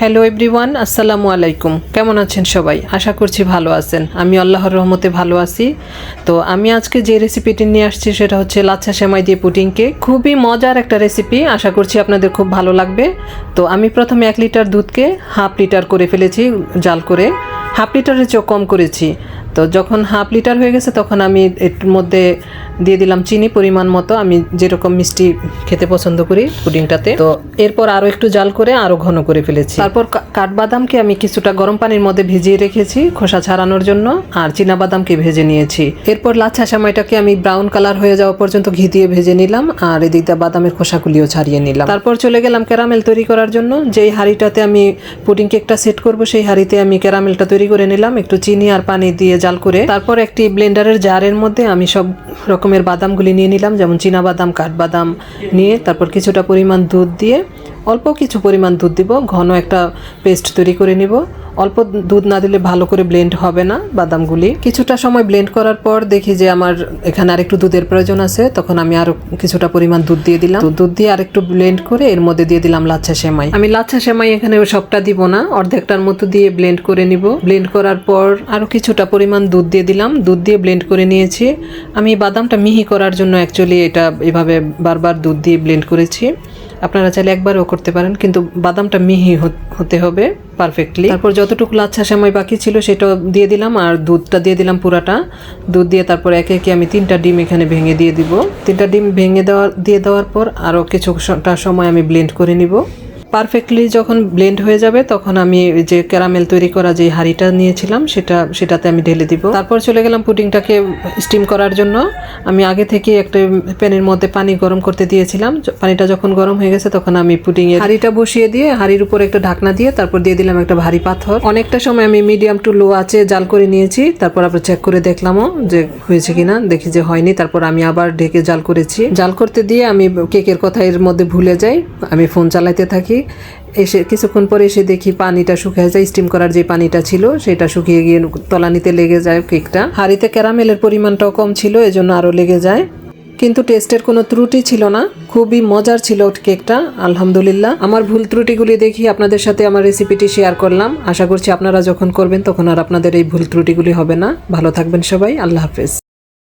Hello everyone আসসালামু আলাইকুম। কেমন আছেন সবাই? আশা করছি ভালো আছেন। আমি আল্লাহর রহমতে ভালো আছি। তো আমি আজকে যে রেসিপিটি নিয়ে আসছি সেটা হচ্ছে লাচ্ছা সেমাই দিয়ে পুটিং কেক। খুবই মজার একটা রেসিপি আশা করছি আপনাদের খুব ভালো লাগবে। তো আমি প্রথমে এক লিটার দুধকে হাফ লিটার করে ফেলেছি জাল করে। হাফ লিটারের চেয়েও কম করেছি। তো যখন হাফ লিটার হয়ে গেছে, তখন আমি এর মধ্যে দিয়ে দিলাম চিনি পরিমাণ মতো। আমি যেরকম মিষ্টি খেতে পছন্দ করি পুডিংটাতে। তো এরপর আরও একটু জাল করে আরও ঘন করে ফেলেছি। তারপর কাঠবাদামকে আমি কিছুটা গরম পানির মধ্যে ভিজিয়ে রেখেছি খোসা ছাড়ানোর জন্য, আর বাদামকে ভেজে নিয়েছি। এরপর লাচ্ছা সেমাইটাকে আমি ব্রাউন কালার হয়ে যাওয়া পর্যন্ত ঘি দিয়ে ভেজে নিলাম, আর এদিকটা বাদামের খোসাগুলিও ছাড়িয়ে নিলাম। তারপর চলে গেলাম ক্যারামেল তৈরি করার জন্য। যেই হাঁড়িটাতে আমি পুডিং কেকটা সেট করব, সেই হাঁড়িতে আমি ক্যারামেলটা তৈরি করে নিলাম। একটু চিনি আর পানি দিয়ে জাল করে তারপর একটি ব্লেন্ডারের জারের মধ্যে আমি সব রকমের বাদামগুলি নিয়ে নিলাম, যেমন বাদাম, কাঠবাদাম নিয়ে তারপর কিছুটা পরিমাণ দুধ দিয়ে, অল্প কিছু পরিমাণ দুধ দিব, ঘন একটা পেস্ট তৈরি করে নিব। অল্প দুধ না দিলে ভালো করে ব্লেন্ড হবে না বাদামগুলি। কিছুটা সময় ব্লেন্ড করার পর দেখি যে আমার এখানে আরেকটু দুধের প্রয়োজন আছে, তখন আমি আরও কিছুটা পরিমাণ দুধ দিয়ে দিলাম। দুধ দিয়ে আরেকটু ব্লেন্ড করে এর মধ্যে দিয়ে দিলাম লাচ্ছা সেমাই। আমি লাচ্ছা সেমাই এখানে সবটা দিব না, অর্ধেকটার মতো দিয়ে ব্লেন্ড করে নিব। ব্লেন্ড করার পর আরও কিছুটা পরিমাণ দুধ দিয়ে দিলাম। দুধ দিয়ে ব্লেন্ড করে নিয়েছি। আমি বাদামটা মিহি করার জন্য অ্যাকচুয়ালি এটা এভাবে বারবার দুধ দিয়ে ব্লেন্ড করেছি। আপনারা চাইলে একবারও করতে পারেন, কিন্তু বাদামটা মিহি হতে হবে পারফেক্টলি তারপর যতটুকু লাচ্ছা সময় বাকি ছিল সেটা দিয়ে দিলাম, আর দুধটা দিয়ে দিলাম পুরাটা। দুধ দিয়ে তারপর একে একে আমি তিনটা ডিম এখানে ভেঙে দিয়ে দিব। তিনটা ডিম ভেঙে দেওয়া দিয়ে দেওয়ার পর আরও কিছুটা সময় আমি ব্লেন্ড করে নিব। পারফেক্টলি যখন ব্লেন্ড হয়ে যাবে, তখন আমি যে ক্যারামেল তৈরি করা যে হাঁড়িটা নিয়েছিলাম, সেটা, সেটাতে আমি ঢেলে দিব। তারপর চলে গেলাম পুডিংটাকে স্টিম করার জন্য। আমি আগে থেকে একটা প্যানের মধ্যে পানি গরম করতে দিয়েছিলাম। পানিটা যখন গরম হয়ে গেছে, তখন আমি পুডিং এর হাঁড়িটা বসিয়ে দিয়ে হাঁড়ির উপর একটা ঢাকনা দিয়ে তারপর দিয়ে দিলাম একটা ভারী পাথর। অনেকটা সময় আমি মিডিয়াম টু লো আছে জাল করে নিয়েছি। তারপর আবার চেক করে দেখলামও যে হয়েছে কিনা, দেখি যে হয়নি। তারপর আমি আবার ঢেকে জাল করেছি। জাল করতে দিয়ে আমি কেকের কথা এর মধ্যে ভুলে যাই। আমি ফোন চালাইতে থাকি। এসে কিছুক্ষণ পরে এসে দেখি পানিটা শুকিয়ে যায় স্টিম করার যে পানিটা ছিল সেটা শুকিয়ে গিয়ে তলানিতে লেগে যায় কেকটা। হাঁড়িতে ক্যারামেলের পরিমাণটাও কম ছিল, এজন্য আরও লেগে যায়। কিন্তু টেস্টের কোনো ত্রুটি ছিল না, খুবই মজার ছিল কেকটা, আলহামদুলিল্লাহ। আমার ভুল ত্রুটিগুলি দেখি আপনাদের সাথে আমার রেসিপিটি শেয়ার করলাম। আশা করছি আপনারা যখন করবেন তখন আর আপনাদের এই ভুল ত্রুটিগুলি হবে না। ভালো থাকবেন সবাই, আল্লাহ হাফেজ।